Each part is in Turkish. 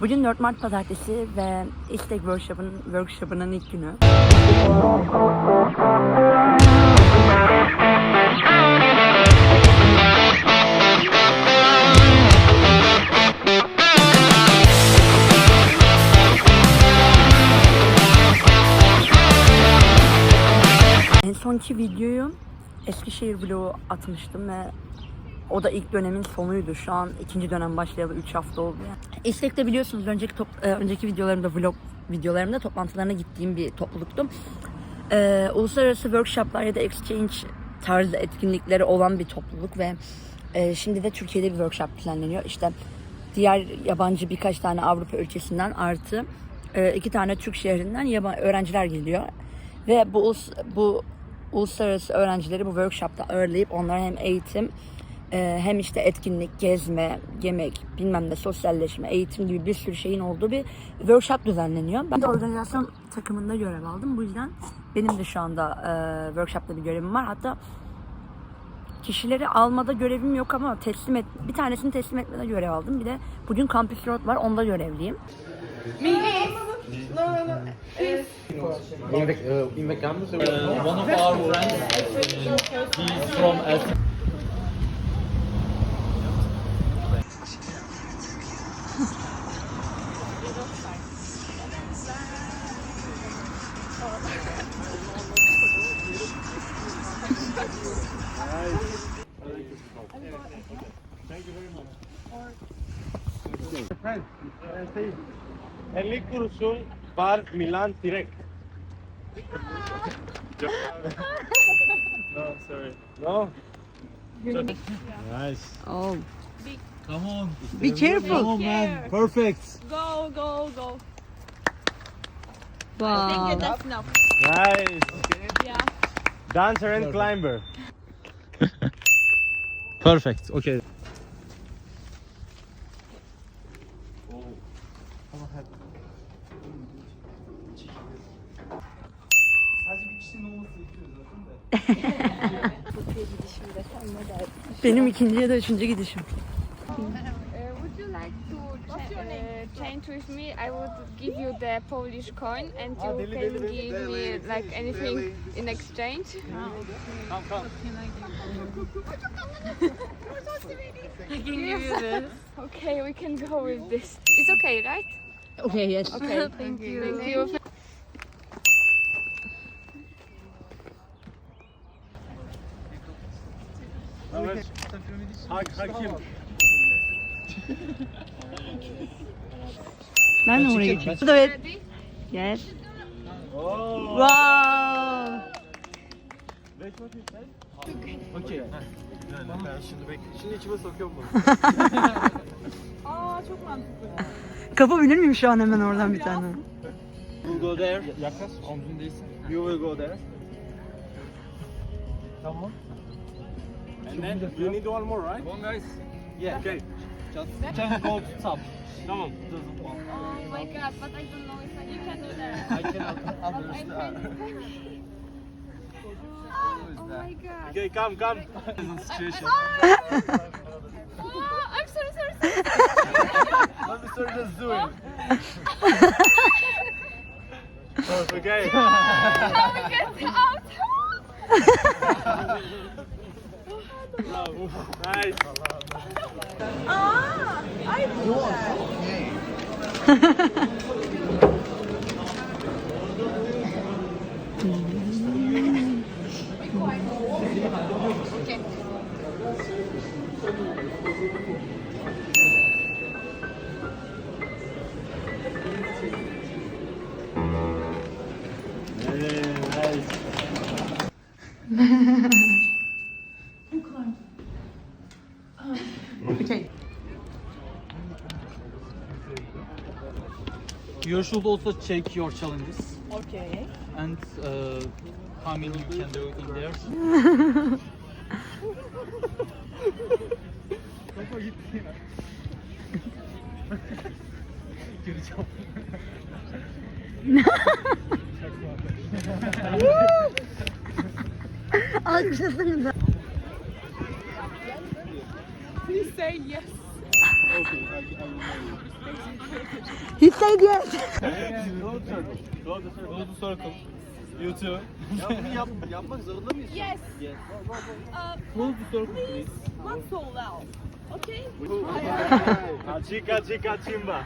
Bugün 4 Mart Pazartesi ve İstek Workshop'ın workshop'ının ilk günü. En sonki videoyu Eskişehir vlogu atmıştım ve o da ilk dönemin sonuydu. Şu an ikinci dönem başlayalı 3 hafta oldu yani. İstek'te biliyorsunuz önceki top, e, önceki videolarımda vlog videolarımda toplantılarına gittiğim bir topluluktu. Ee, uluslararası workshoplar ya da exchange tarzı etkinlikleri olan bir topluluk ve e, şimdi de Türkiye'de bir workshop planlanıyor. İşte diğer yabancı birkaç tane Avrupa ülkesinden artı e, iki tane Türk şehrinden yaba- öğrenciler geliyor. Ve bu, bu uluslararası öğrencileri bu workshopta ağırlayıp onlara hem eğitim e, hem işte etkinlik, gezme, yemek, bilmem ne, sosyalleşme, eğitim gibi bir sürü şeyin olduğu bir workshop düzenleniyor. Ben de organizasyon takımında görev aldım. Bu yüzden benim de şu anda e, workshopta bir görevim var. Hatta kişileri almada görevim yok ama teslim et, bir tanesini teslim etmede görev aldım. Bir de bugün Campus Road var, onda görevliyim. In the, uh, in the campus, uh, one of our friends, uh, he's from Essen. Elli kuruşun var Milan direkt. no, sorry. No? Nice. Oh. Come on. Be careful. man. Perfect. Go, go, go. Wow. Think that's enough. Nice. Yeah. Dancer and climber. Perfect. Okay. Benim ikinci ya da üçüncü gidişim. Uh, would you like to cha- uh, change with me? I would give you the Polish coin and you can give me like anything in exchange. Come, come. I can give you this. Okay, we can go with this. It's okay, right? Okay, yes. Okay, thank you. Thank you. Evet. Hak, hakim. Ben de oraya geçeyim. Evet. Oh. Wow. Ben şimdi bekle. Şimdi içime sokuyorum bunu. Aa çok mantıklı. Kapabilir miyim şu an hemen oradan bir tane? You go there. Yaklaş. Omzun değilsin. You will go there. Tamam. And then you need one more, right? One guys. Yeah. Okay. Just just go to top. Tamam. Oh my god, but I don't know if I you can do that. I cannot understand. Oh, oh my god. Okay, come, come. situation. Oh, I'm sorry, sorry, sorry. Let me start just oh. doing. okay. How we get out? Bravo. Nice. Aa, ay bu güzel. You should also check your challenges Okay. and uh, how many you can do in there. Alkışlasanıza. Please say yes. Go to circle. Go to circle. Go to circle. You too. ya bunu yap, yapmak zorunda mıyız? Yes. Yes. Uh, Close the circle please. one soul out. Okay? Chica chica chimba.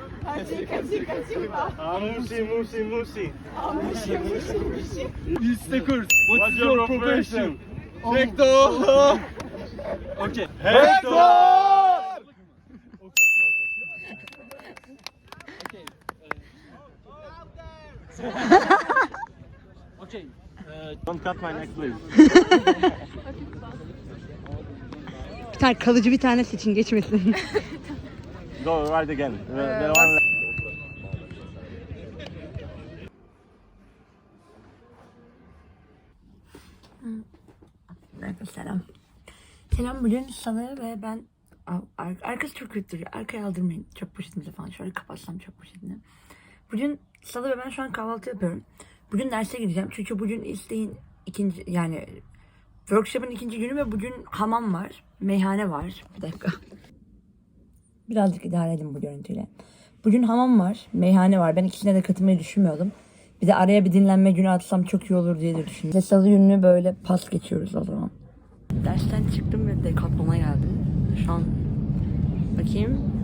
Chica, chica, chica. Amushi mushi mushi. Mushi, mushi, mushi. Stakers. What's your profession? Hector. Okay. Hector. Okay. Uh, Don't cut my neck please. Bir tane kalıcı bir tane seçin geçmesin. Go right again. The, the one Aleyküm selam. Selam bugün Salı ve ben ar- arkası çok kötü duruyor. Arkaya aldırmayın çöp poşetimizi falan. Şöyle kapatsam çöp poşetini. Bugün Salı ve ben şu an kahvaltı yapıyorum. Bugün derse gideceğim. Çünkü bugün isteğin ikinci yani workshop'ın ikinci günü ve bugün hamam var. Meyhane var. Bir dakika. Birazcık idare edin bu görüntüyle. Bugün hamam var, meyhane var. Ben ikisine de katılmayı düşünmüyordum. Bir de araya bir dinlenme günü atsam çok iyi olur diye de düşündüm. Salı gününü böyle pas geçiyoruz o zaman. Dersten çıktım ve Decathlon'a geldim. Şu an bakayım.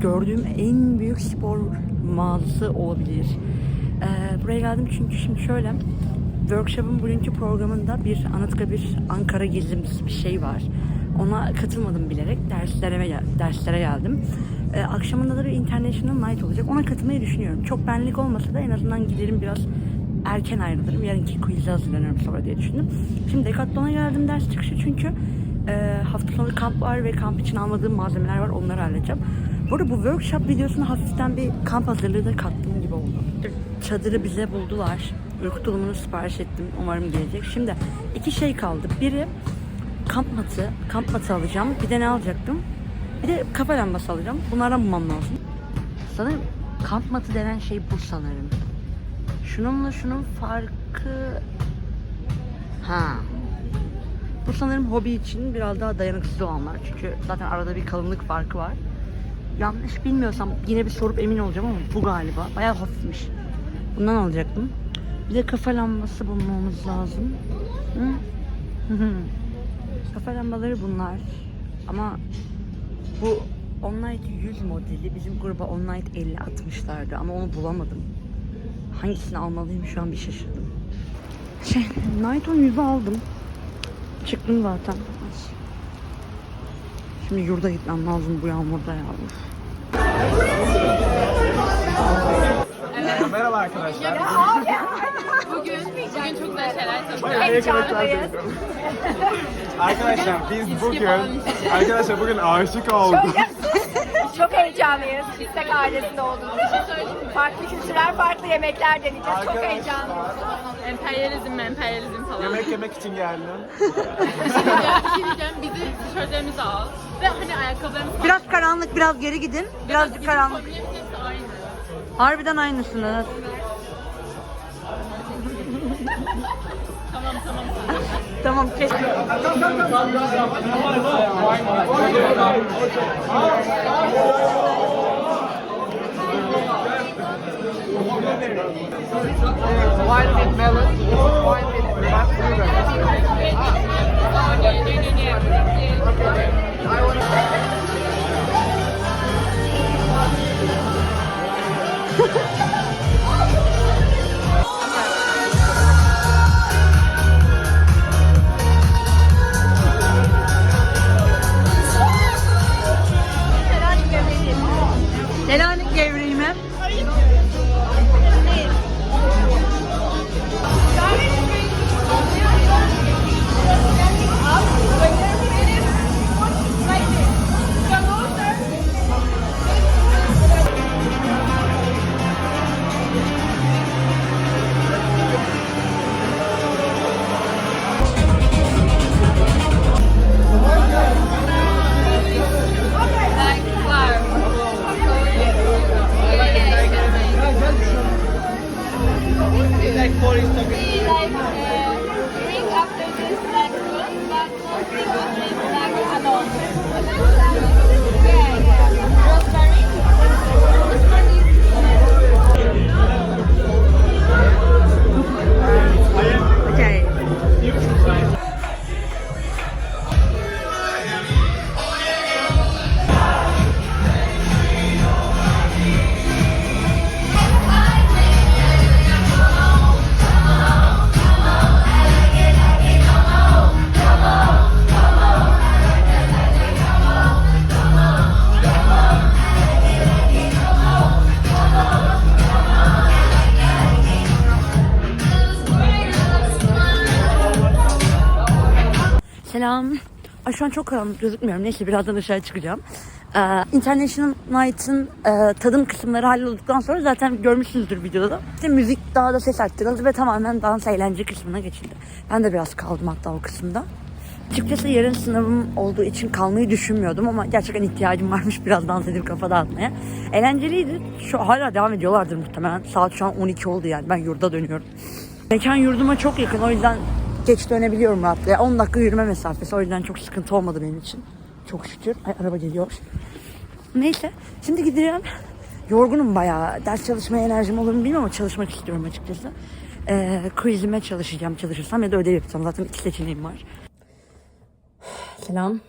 Gördüğüm en büyük spor mağazası olabilir. Ee, buraya geldim çünkü şimdi şöyle workshop'ın bugünkü programında bir Anıtkabir Ankara gezimiz bir şey var. Ona katılmadım bilerek derslere derslere geldim. Ee, akşamında da bir International Night olacak. Ona katılmayı düşünüyorum. Çok benlik olmasa da en azından giderim biraz erken ayrılırım. Yarınki quiz'e hazırlanıyorum sonra diye düşündüm. Şimdi Decathlon'a geldim ders çıkışı çünkü e, hafta sonu kamp var ve kamp için almadığım malzemeler var. Onları halledeceğim. Bu arada bu workshop videosuna hafiften bir kamp hazırlığı da kattığım gibi oldu. Çadırı bize buldular. Uyku tulumunu sipariş ettim. Umarım gelecek. Şimdi iki şey kaldı. Biri kamp matı. Kamp matı alacağım. Bir de ne alacaktım? Bir de kafa lambası alacağım. Bunlardan bulmam lazım. Sanırım kamp matı denen şey bu sanırım. Şununla şunun farkı... Ha. Bu sanırım hobi için biraz daha dayanıksız olanlar. Çünkü zaten arada bir kalınlık farkı var. Yanlış bilmiyorsam yine bir sorup emin olacağım ama bu galiba. Bayağı hafifmiş. Bundan alacaktım. Bir de kafa lambası bulmamız lazım. Hı? Kafa lambaları bunlar. Ama bu Onlight 100 modeli bizim gruba Onlight 50 atmışlardı ama onu bulamadım. Hangisini almalıyım şu an bir şaşırdım. Şey, Night on 100'ü aldım. Çıktım zaten. Şimdi yurda gitmem lazım bu yağmurda ya. Merhaba arkadaşlar. Bugün, bugün çok güzel şeyler Heyecanlıyız. Arkadaşlar biz bugün arkadaşlar bugün aşık olduk. Çok heyecanlıyız. İstek ailesinde olduğumuz için. Farklı kültürler, farklı yemekler deneyeceğiz. Çok heyecanlıyız. Emperyalizm, emperyalizm falan. Yemek yemek için geldim. Bir şey diyeceğim, bizi tişörtlerimizi al. Ve hani ayakkabılarımızı Biraz karanlık, biraz geri gidin. Birazcık karanlık. Hepsi aynı. Harbiden aynısınız. Tamam tamam. Tamam Tamam keşke. One with melon, Selam. Ay şu an çok karanlık gözükmüyorum. Neyse birazdan dışarı çıkacağım. Ee, International Night'ın e, tadım kısımları hallolduktan sonra zaten görmüşsünüzdür videoda da. İşte müzik daha da ses arttırıldı ve tamamen dans eğlence kısmına geçildi. Ben de biraz kaldım hatta o kısımda. Açıkçası yarın sınavım olduğu için kalmayı düşünmüyordum ama gerçekten ihtiyacım varmış biraz dans edip kafa dağıtmaya. Eğlenceliydi. Şu hala devam ediyorlardır muhtemelen. Saat şu an 12 oldu yani ben yurda dönüyorum. Mekan yurduma çok yakın o yüzden geç dönebiliyorum rahatlıkla. 10 dakika yürüme mesafesi o yüzden çok sıkıntı olmadı benim için. Çok şükür. Ay araba geliyor. Neyse şimdi gideceğim. Yorgunum bayağı. Ders çalışmaya enerjim olur mu bilmiyorum ama çalışmak istiyorum açıkçası. Ee, quizime çalışacağım çalışırsam ya da ödev yapacağım. Zaten iki seçeneğim var. Selam.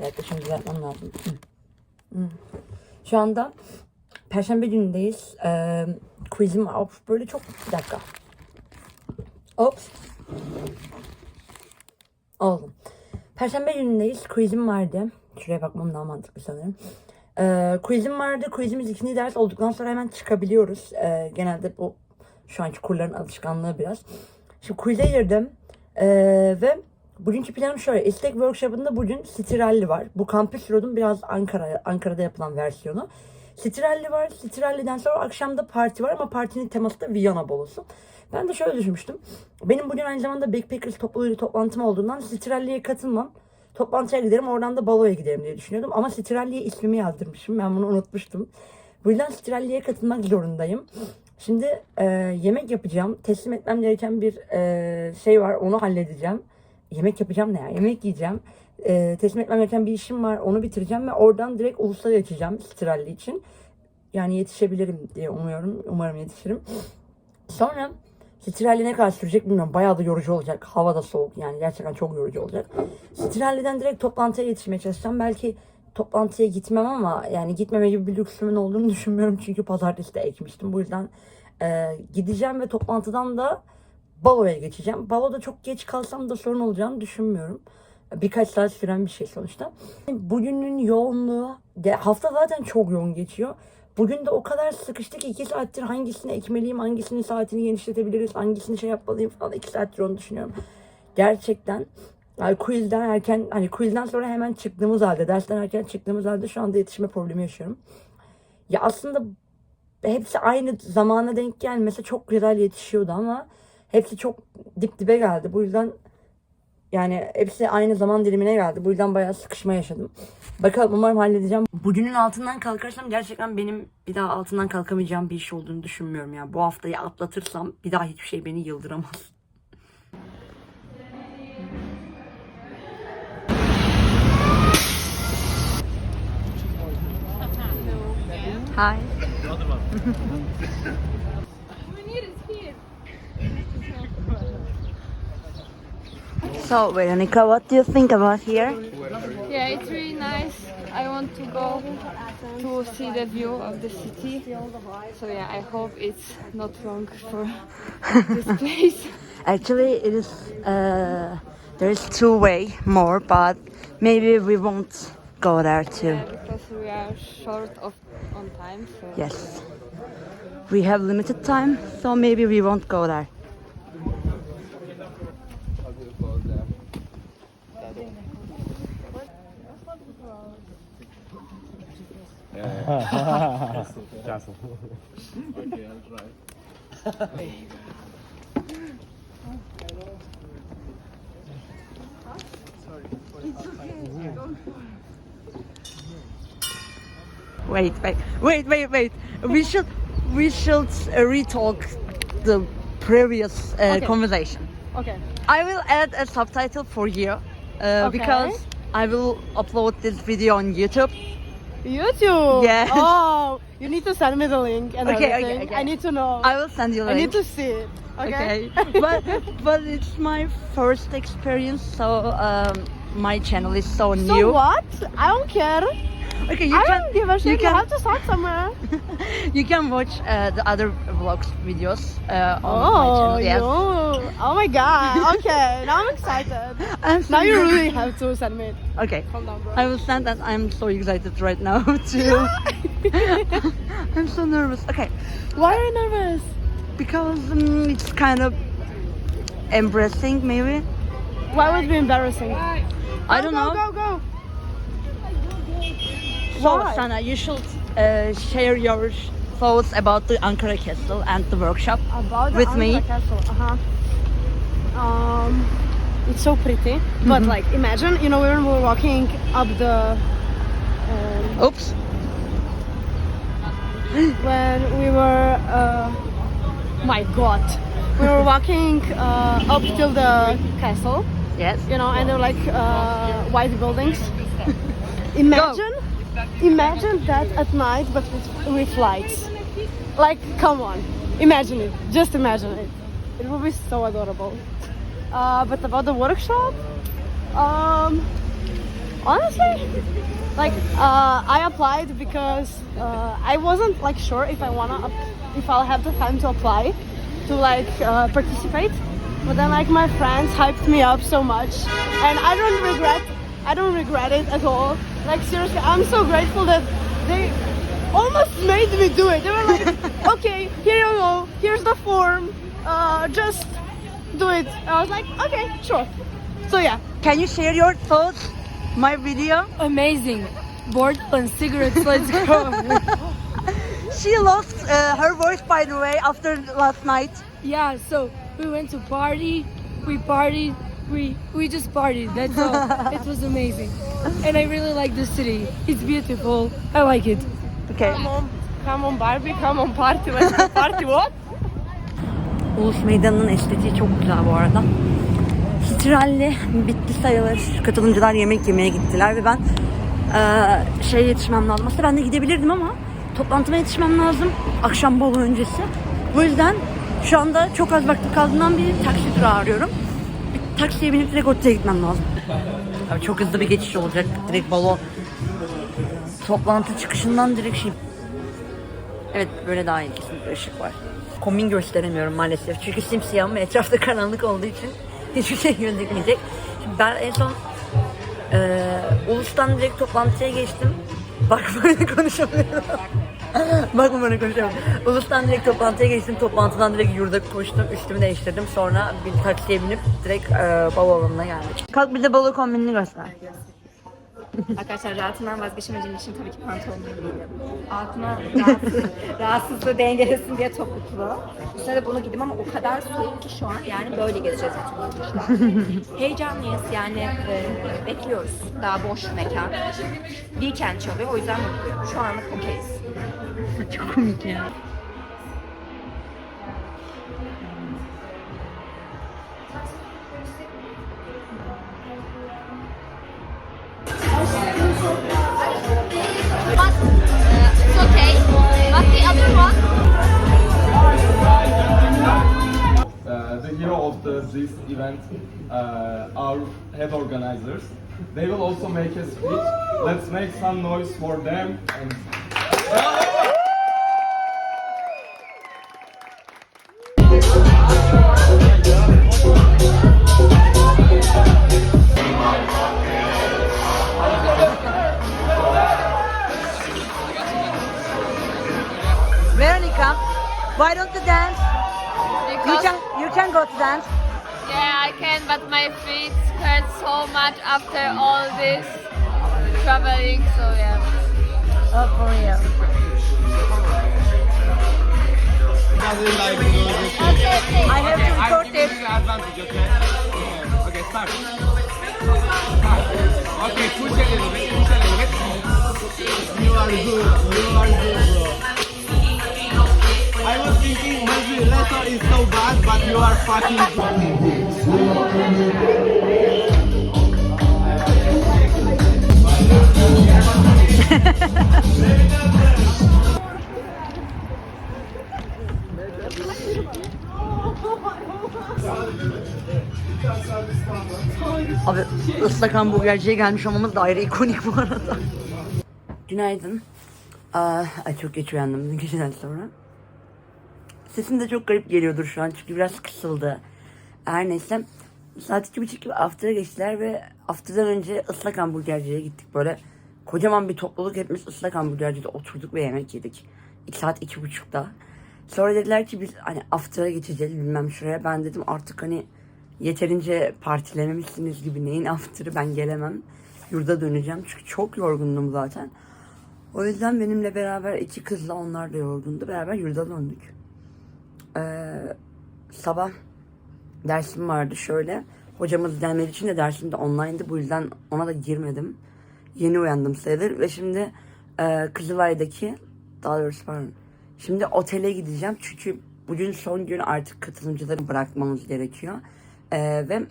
Dakika şunu düzeltmem lazım. Şu anda Perşembe günündeyiz. Ee, quizim of böyle çok... Bir dakika. Ops. Oldu. Perşembe günündeyiz. Quizim vardı. Şuraya bakmam daha mantıklı sanırım. Ee, quizim vardı. Quizimiz ikinci ders olduktan sonra hemen çıkabiliyoruz. Ee, genelde bu şu anki kurların alışkanlığı biraz. Şimdi quiz'e girdim. Ee, ve bugünkü planım şöyle. İstek workshop'ında bugün Stiralli var. Bu Campus Road'un biraz Ankara, Ankara'da yapılan versiyonu. Stiralli var. Stiralli'den sonra akşamda parti var ama partinin teması da Viyana bolosu. Ben de şöyle düşünmüştüm. Benim bugün aynı zamanda Backpackers topluluğuyla toplantım olduğundan Stiralli'ye katılmam. Toplantıya giderim oradan da baloya giderim diye düşünüyordum. Ama Stiralli'ye ismimi yazdırmışım. Ben bunu unutmuştum. Bu yüzden Stiralli'ye katılmak zorundayım. Şimdi e, yemek yapacağım. Teslim etmem gereken bir e, şey var. Onu halledeceğim. Yemek yapacağım ne ya? Yemek yiyeceğim. E, teslim etmem gereken bir işim var. Onu bitireceğim ve oradan direkt Ulus'a geçeceğim Stiralli için. Yani yetişebilirim diye umuyorum. Umarım yetişirim. Sonra Stiralli ne kadar sürecek bilmiyorum. Bayağı da yorucu olacak. Hava da soğuk yani gerçekten çok yorucu olacak. Stiralli'den direkt toplantıya yetişmeye çalışacağım. Belki toplantıya gitmem ama yani gitmeme gibi bir lüksümün olduğunu düşünmüyorum. Çünkü pazartesi de ekmiştim. Bu yüzden e, gideceğim ve toplantıdan da baloya geçeceğim. Baloda çok geç kalsam da sorun olacağını düşünmüyorum. Birkaç saat süren bir şey sonuçta. Bugünün yoğunluğu, hafta zaten çok yoğun geçiyor. Bugün de o kadar sıkıştık ki iki saattir hangisini ekmeliyim, hangisinin saatini genişletebiliriz, hangisini şey yapmalıyım falan iki saattir onu düşünüyorum. Gerçekten yani quizden erken, hani quizden sonra hemen çıktığımız halde, dersten erken çıktığımız halde şu anda yetişme problemi yaşıyorum. Ya aslında hepsi aynı zamana denk gelmese çok güzel yetişiyordu ama hepsi çok dip dibe geldi. Bu yüzden yani hepsi aynı zaman dilimine geldi. Bu yüzden bayağı sıkışma yaşadım. Bakalım umarım halledeceğim. Bugünün altından kalkarsam gerçekten benim bir daha altından kalkamayacağım bir iş olduğunu düşünmüyorum ya. Bu haftayı atlatırsam bir daha hiçbir şey beni yıldıramaz. Hi. So, Veronica, what do you think about here? Yeah, it's really nice. I want to go to see the view of the city. So yeah, I hope it's not wrong for this place. Actually, it is. Uh, there is two way more, but maybe we won't go there too. Yeah, because we are short of on time. So Yes, we have limited time, so maybe we won't go there. Wait, wait, wait, wait, wait. We should, we should uh, retalk the previous uh, conversation. Okay. I will add a subtitle for you uh, Okay. because I will upload this video on YouTube. YouTube. Yes. Oh, you need to send me the link and Okay, okay, everything. okay. I need to know. I will send you I need to see it. Okay. Okay, but but it's my first experience, so um, my channel is so, So new. So what? I don't care. Okay, you I can give a shit. You, can have to start somewhere. you can watch uh, the other vlogs videos uh, on my oh, channel. Yes. Oh my god. Okay, now I'm excited. I'm so Now you really have to send me. Okay. Calm down, bro. I will send that. I'm so excited right now too. I'm so nervous. Okay, Why are you nervous? because um, it's kind of embarrassing, maybe. Why would it be embarrassing? I don't go, know. Go, go, So, Why? Sana, you should uh, share your thoughts about the Ankara Castle and the workshop. About the With me. Ankara Castle. Uh-huh. Um, it's so pretty. But Mm-hmm. like, imagine, you know, when we were walking up the, um, Oops. when we were, uh, my God, we were walking uh, up till the castle, Yes. you know, and there were like uh, white buildings. Imagine, imagine that at night, but with, with lights. Like, come on, imagine it. Just imagine it. It will be so adorable. Uh, but about the workshop, um, honestly, like uh, I applied because uh, I wasn't like sure if I wanna, if I'll have the time to apply to like uh, participate. But then like my friends hyped me up so much, and I don't regret, I don't regret it at all. Like seriously, I'm so grateful that they almost made me do it. They were like, okay, here you go, here's the form, uh, just do it. I was like, okay, sure. So yeah. Can you share your thoughts? My video. Amazing. Board and cigarettes, let's go. She lost uh, her voice by the way after last night. yeah, so we went to party, we partied, we we just partied, that's all. it was amazing. And I really like the city. It's beautiful. I like it. Okay. Come on, come on Barbie, come on party, let's party what? Ulus Meydanı'nın estetiği çok güzel bu arada. Hitralli bitti sayılır. Katılımcılar yemek yemeye gittiler ve ben eee şey yetişmem lazım. Aslında ben de gidebilirdim ama toplantıma yetişmem lazım. Akşam bolu öncesi. Bu yüzden şu anda çok az vaktim kaldığından bir taksi durağı arıyorum. Taksiye binip direkt otele gitmem lazım. Abi çok hızlı bir geçiş olacak. Direkt balo toplantı çıkışından direkt şey Evet böyle daha iyi kesinlikle ışık var. Kombin gösteremiyorum maalesef. Çünkü simsiyahım ve etrafta karanlık olduğu için hiçbir şey gözükmeyecek. Şimdi ben en son eee Ulus'tan direkt toplantıya geçtim. Bak böyle konuşamıyorum. Bak böyle konuşamıyorum. Ulus'tan direkt toplantıya geçtim. Toplantıdan direkt yurda koştum. Üstümü değiştirdim. Sonra bir taksiye binip direkt balo alanına geldik. Kalk bize balo kombinini göster. Arkadaşlar rahatından vazgeçemeyeceğim için tabii ki pantolonunu giydim. Altına rahatsız, rahatsızlığı dengelesin diye topuklu. Üstüne de bunu giydim ama o kadar soğuk ki şu an yani böyle gezeceğiz bütün. Heyecanlıyız yani e, bekliyoruz. Daha boş mekan. Weekend çalıyor o yüzden mutluyum. Şu anlık okeyiz. Çok komik this event, uh, our head organizers. They will also make a speech. Let's make some noise for them. And go to dance. yeah, I can, but my feet hurt so much after all this traveling. So yeah. Oh, for real. I have to record this. advantage, okay? Okay, start. Okay, push a little bit, push a little bit. You are good, you are good, bro. I was thinking maybe letter is so bad, but you are fucking. Abi ıslak hamburgerciye gelmiş olmamız da ikonik bu arada. Günaydın. Aa, ay çok geç uyandım geceden sonra. Sesim de çok garip geliyordur şu an çünkü biraz kısıldı. Her neyse saat iki buçuk gibi after'a geçtiler ve after'dan önce ıslak hamburgerciye gittik böyle. Kocaman bir topluluk hepimiz ıslak hamburgercide oturduk ve yemek yedik. İki saat iki buçukta. Sonra dediler ki biz hani after'a geçeceğiz bilmem şuraya. Ben dedim artık hani yeterince partilememişsiniz gibi neyin after'ı ben gelemem. Yurda döneceğim çünkü çok yorgundum zaten. O yüzden benimle beraber iki kızla onlar da yorgundu. Beraber yurda döndük. Ee, sabah dersim vardı şöyle. Hocamız gelmediği için de dersim de online'dı. Bu yüzden ona da girmedim. Yeni uyandım sayılır ve şimdi e, Kızılay'daki daha doğrusu pardon. Şimdi otele gideceğim çünkü bugün son gün artık katılımcıları bırakmamız gerekiyor. E, ve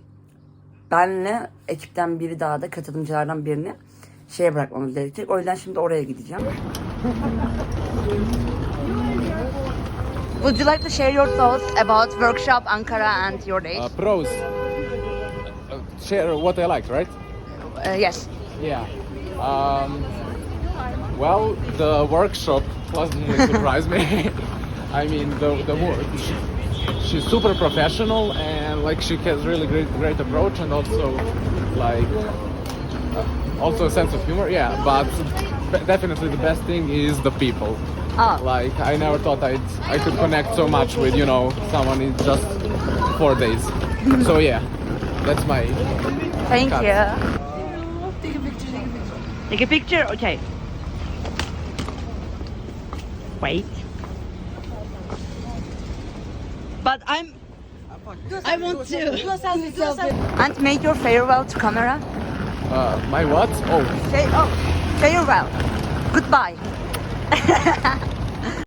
benle ekipten biri daha da katılımcılardan birini şeye bırakmamız gerekecek. O yüzden şimdi oraya gideceğim. Would you like to share your thoughts about workshop Ankara and your days? Uh, pros. Uh, share what I liked, right? Uh, yes. Yeah. Um, well, the workshop pleasantly surprised me. I mean, the the wo- she, she's super professional and like she has really great great approach and also like uh, also a sense of humor. Yeah, but definitely the best thing is the people. Ah. Like I never thought I'd I could connect so much with you know someone in just four days. so yeah, that's my Thank Cut. you. Take a picture. Take a picture. Take a picture. Okay. Wait. But I'm. I want to. And make your farewell to camera. uh, my what? Oh. Say oh, farewell. Goodbye. 哈哈哈。